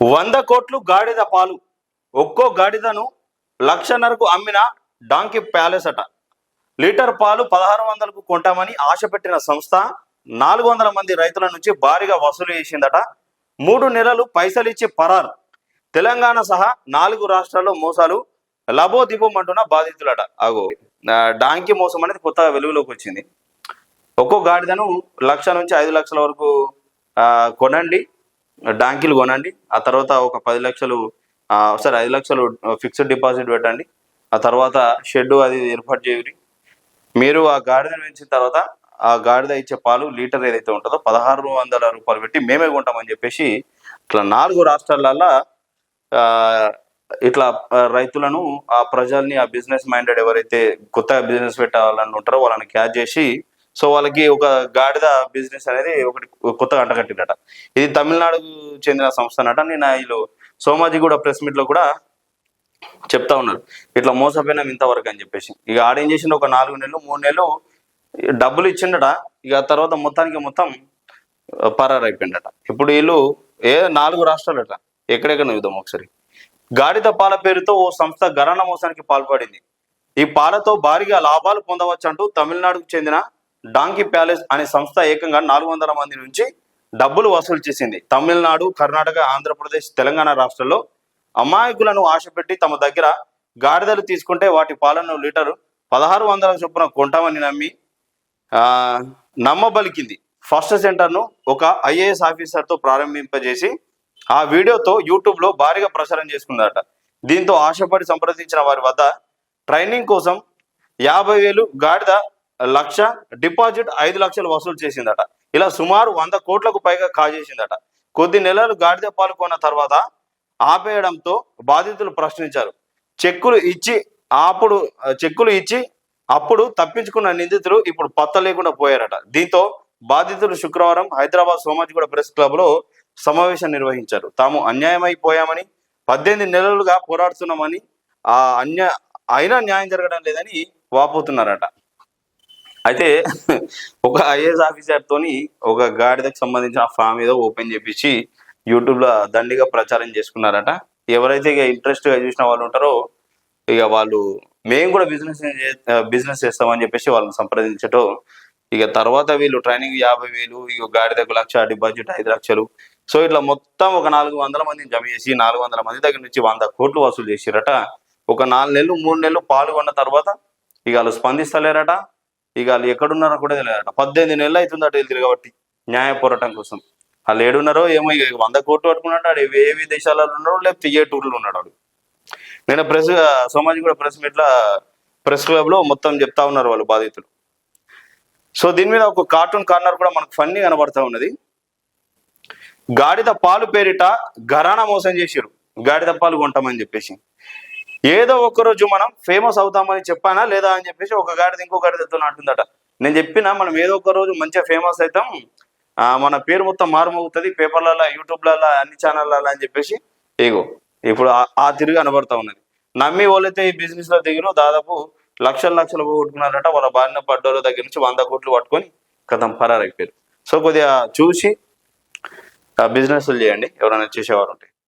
వంద కోట్లు గాడిద పాలు. ఒక్కో గాడిదను లక్షన్నరకు అమ్మిన డాంకీ ప్యాలెస్ అట. లీటర్ పాలు పదహారు వందలకు కొంటామని ఆశ పెట్టిన సంస్థ నాలుగు వందల మంది రైతుల నుంచి భారీగా వసూలు చేసిందట. మూడు నెలలు పైసలు ఇచ్చి పరారు. తెలంగాణ సహా నాలుగు రాష్ట్రాల్లో మోసాలు లబోదిబోమంటున్న బాధితులట. అగో డాంకి డాంకీ మోసం అనేది కొత్తగా వెలుగులోకి వచ్చింది. ఒక్కో గాడిదను లక్ష నుంచి ఐదు లక్షల వరకు కొనండి. డాంకీలు కొనండి. ఆ తర్వాత ఒక పది లక్షలు సరే ఐదు లక్షలు ఫిక్స్డ్ డిపాజిట్ పెట్టండి. ఆ తర్వాత షెడ్ అది ఏర్పాటు చేయండి. మీరు ఆ గాడిదను పెంచిన తర్వాత ఆ గాడిద ఇచ్చే పాలు లీటర్ ఏదైతే ఉంటుందో పదహారు వందల రూపాయలు పెట్టి మేమే కొంటామని చెప్పేసి ఇట్లా నాలుగు రాష్ట్రాలల్లో ఇట్లా రైతులను ఆ ప్రజల్ని ఆ బిజినెస్ మైండెడ్ ఎవరైతే కొత్తగా బిజినెస్ పెట్టాలని ఉంటారో వాళ్ళని క్యాచ్ చేసి సో వాళ్ళకి ఒక గాడిద బిజినెస్ అనేది ఒకటి కొత్తగా అంటగట్టిందట. ఇది తమిళనాడుకు చెందిన సంస్థ అనట నేను వీళ్ళు సోమాజీ కూడా ప్రెస్ మీట్లో కూడా చెప్తా ఉన్నారు. ఇట్లా మోసపోయినాం ఇంతవరకు అని చెప్పేసి. ఇక ఆడేం చేసిండు? ఒక నాలుగు నెలలు మూడు నెలలు డబ్బులు ఇచ్చిండట. ఇక తర్వాత మొత్తానికి మొత్తం పరారైపోయిండట. ఇప్పుడు వీళ్ళు ఏ నాలుగు రాష్ట్రాలట. ఎక్కడెక్కడ చూద్దాం ఒకసారి. గాడిద పాల పేరుతో ఓ సంస్థ గరాణ మోసానికి పాల్పడింది. ఈ పాలతో భారీగా లాభాలు పొందవచ్చు అంటూ తమిళనాడుకు చెందిన డాంకీ ప్యాలెస్ అనే సంస్థ ఏకంగా నాలుగు వందల మంది నుంచి డబ్బులు వసూలు చేసింది. తమిళనాడు కర్ణాటక ఆంధ్రప్రదేశ్ తెలంగాణ రాష్ట్రాల్లో అమాయకులను ఆశపెట్టి తమ దగ్గర గాడిదలు తీసుకుంటే వాటి పాలను లీటరు పదహారు వందల చొప్పున కొంటామని నమ్మి నమ్మబలికింది. ఫస్ట్ సెంటర్ను ఒక ఐఏఎస్ ఆఫీసర్తో ప్రారంభింపజేసి ఆ వీడియోతో యూట్యూబ్లో భారీగా ప్రచారం చేసుకుందట. దీంతో ఆశపడి సంప్రదించిన వారి వద్ద ట్రైనింగ్ కోసం యాభై వేలు గాడిద లక్ష డిపాజిట్ ఐదు లక్షలు వసూలు చేసిందట. ఇలా సుమారు వంద కోట్లకు పైగా కాజేసిందట. కొద్ది నెలలు గాడిద పాలు కొన్న తర్వాత ఆపేయడంతో బాధితులు ప్రశ్నించారు. చెక్కులు ఇచ్చి అప్పుడు చెక్కులు ఇచ్చి అప్పుడు తప్పించుకున్న నిందితులు ఇప్పుడు పత్త లేకుండా పోయారట. దీంతో బాధితులు శుక్రవారం హైదరాబాద్ సోమాజిగూడ ప్రెస్ క్లబ్లో సమావేశం నిర్వహించారు. తాము అన్యాయమైపోయామని పద్దెనిమిది నెలలుగా పోరాడుతున్నామని ఆ అన్యా అయినా న్యాయం జరగడం లేదని వాపోతున్నారట. అయితే ఒక ఐఏఎస్ ఆఫీసర్ తోని ఒక గాడిదకు సంబంధించిన ఫామ్ ఏదో ఓపెన్ చేపించి యూట్యూబ్లో దండిగా ప్రచారం చేసుకున్నారట. ఎవరైతే ఇక ఇంట్రెస్ట్గా చూసిన వాళ్ళు ఉంటారో ఇక వాళ్ళు మేము కూడా బిజినెస్ బిజినెస్ చేస్తామని చెప్పేసి వాళ్ళని సంప్రదించటం. ఇక తర్వాత వీళ్ళు ట్రైనింగ్ యాభై వేలు ఇక గాడిదకు లక్ష డిపాజిట్ ఐదు లక్షలు. సో ఇట్లా మొత్తం ఒక నాలుగు వందల మందిని జమ చేసి నాలుగు వందల మంది దగ్గర నుంచి వంద కోట్లు వసూలు చేసిరట. ఒక నాలుగు నెలలు మూడు నెలలు పాల్గొన్న తర్వాత ఇక వాళ్ళు స్పందిస్తలేరట. ఇక వాళ్ళు ఎక్కడున్నారో కూడా తెలియదు పద్దెనిమిది నెలలు అవుతుంది అటు వెళ్తారు కాబట్టి న్యాయ పోరాటం కోసం. వాళ్ళు ఏడున్నారో ఏమో ఇక వంద కోట్లు పట్టుకున్నాడు ఆడు ఏవి దేశాలలో ఉన్నాడు లేకపోతే ఏ టూర్లు ఉన్నాడు వాడు నేను ప్రెస్ సోమాజి కూడా ప్రెస్ మీట్ ప్రెస్ క్లబ్లో మొత్తం చెప్తా ఉన్నారు వాళ్ళు బాధితులు. సో దీని మీద ఒక కార్టూన్ కార్నర్ కూడా మనకు ఫన్నీ కనబడతా ఉన్నది. గాడిద పాలు పేరిట ఘరాన మోసం చేసిరు గాడిద పాలు కొంటామని చెప్పేసి. ఏదో ఒకరోజు మనం ఫేమస్ అవుతామని చెప్పానా లేదా అని చెప్పేసి ఒక గాడిది ఇంకో గాడిదతో అంటుందట నేను చెప్పిన మనం ఏదో ఒక రోజు మంచిగా ఫేమస్ అవుతాం. ఆ, మన పేరు మొత్తం మారుమవుతుంది పేపర్లలో యూట్యూబ్లలో అన్ని ఛానళ్ళలో అని చెప్పేసి ఇగో ఇప్పుడు ఆ- తిరిగి కనబడతా ఉన్నది. నమ్మి వాళ్ళైతే ఈ బిజినెస్లో దాదాపు లక్షల లక్షలు పోగొట్టుకున్నారట. వాళ్ళ బారిన పడ్డోళ్ళ దగ్గర నుంచి వంద కోట్లు పట్టుకొని కథం పరారైపోయారు. సో కొద్దిగా చూసి బిజినెస్లు చేయండి. ఎవరైనా చేసేవారు ఉంటే.